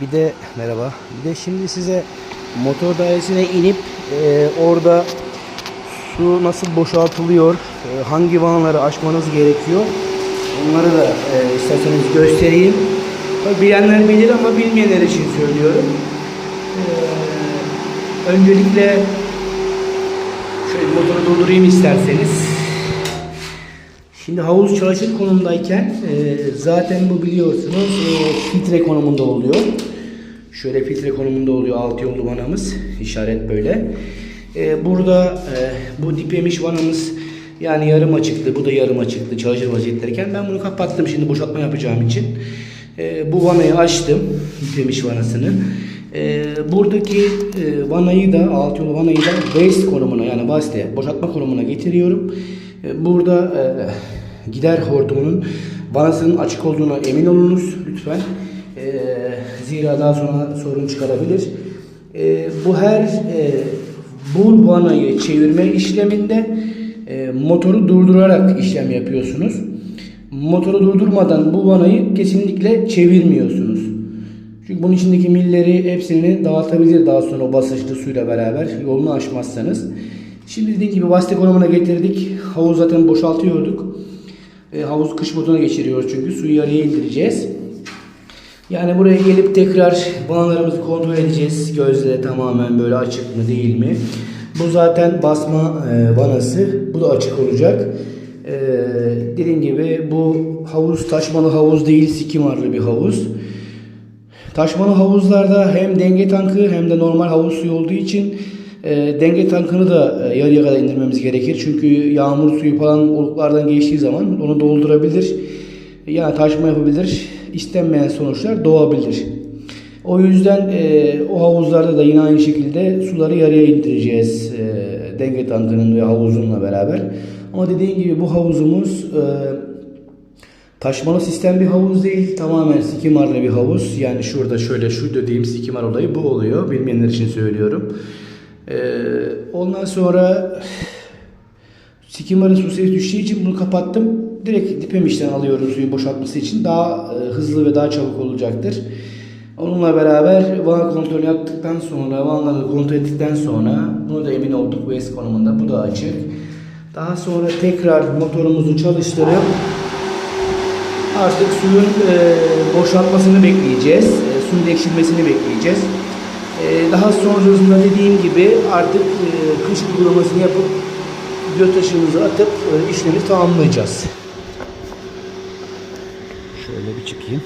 Bir de merhaba. Bir de şimdi size motor dairesine inip e, orada su nasıl boşaltılıyor, e, hangi vanları açmanız gerekiyor. Onları da e, isterseniz göstereyim. Bilenler bilir ama bilmeyenler için söylüyorum. E, öncelikle şöyle motoru durdurayım isterseniz. Şimdi havuz çalışır konumdayken e, zaten bu biliyorsunuz e, filtre konumunda oluyor. Şöyle filtre konumunda oluyor alt yollu vanamız. İşaret böyle. E, burada e, bu dipemiş vanamız yani yarım açıktı. Bu da yarım açıktı çalışır vaziyetteyken. Ben bunu kapattım şimdi boşaltma yapacağım için. E, bu vanayı açtım. Dipemiş vanasını. E, buradaki e, vanayı da alt yolu vanayı da waste konumuna yani waste boşaltma konumuna getiriyorum. E, burada e, gider hortumunun vanasının açık olduğuna emin olunuz lütfen. E, zira daha sonra sorun çıkarabilir. E, bu her e, bu vanayı çevirme işleminde e, motoru durdurarak işlem yapıyorsunuz. Motoru durdurmadan bu vanayı kesinlikle çevirmiyorsunuz. Çünkü bunun içindeki milleri hepsini dağıtabilir daha sonra o basınçlı suyla beraber yolunu açmazsanız. Şimdi dediğim gibi vasıta konumuna getirdik. Havuz zaten boşaltıyorduk. E, havuz kış moduna geçiriyoruz çünkü suyu yarıya indireceğiz. Yani buraya gelip tekrar vanalarımızı kontrol edeceğiz. Gözle tamamen böyle açık mı değil mi? Bu zaten basma e, vanası. Bu da açık olacak. E, dediğim gibi bu havuz taşmalı havuz değil sikimarlı bir havuz. Taşmalı havuzlarda hem denge tankı hem de normal havuz suyu olduğu için e, denge tankını da e, yarıya kadar indirmemiz gerekir. Çünkü yağmur suyu falan oluklardan geçtiği zaman onu doldurabilir. Yani taşma yapabilir. İstenmeyen sonuçlar doğabilir. O yüzden e, o havuzlarda da yine aynı şekilde suları yarıya indireceğiz. E, denge tankının ve havuzunla beraber. Ama dediğim gibi bu havuzumuz e, Taşmalı sistem bir havuz değil. Tamamen skimarlı bir havuz. Yani şurada şöyle şu dediğim skimar olayı bu oluyor. Bilmeyenler için söylüyorum. Ee, ondan sonra skimarın su seviyesi düştüğü için bunu kapattım. Direkt dipemişten alıyorum suyu boşaltması için. Daha e, hızlı ve daha çabuk olacaktır. Onunla beraber van kontrolü yaptıktan sonra, vanları kontrol ettikten sonra bunu da emin olduk VS konumunda. Bu da açık. Daha sonra tekrar motorumuzu çalıştırıp Artık suyun e, boşaltmasını bekleyeceğiz. E, suyun ekşilmesini bekleyeceğiz. E, daha sonrasında dediğim gibi artık e, kış uygulamasını yapıp biyotaşımızı atıp e, işlemi tamamlayacağız. Şöyle bir çıkayım.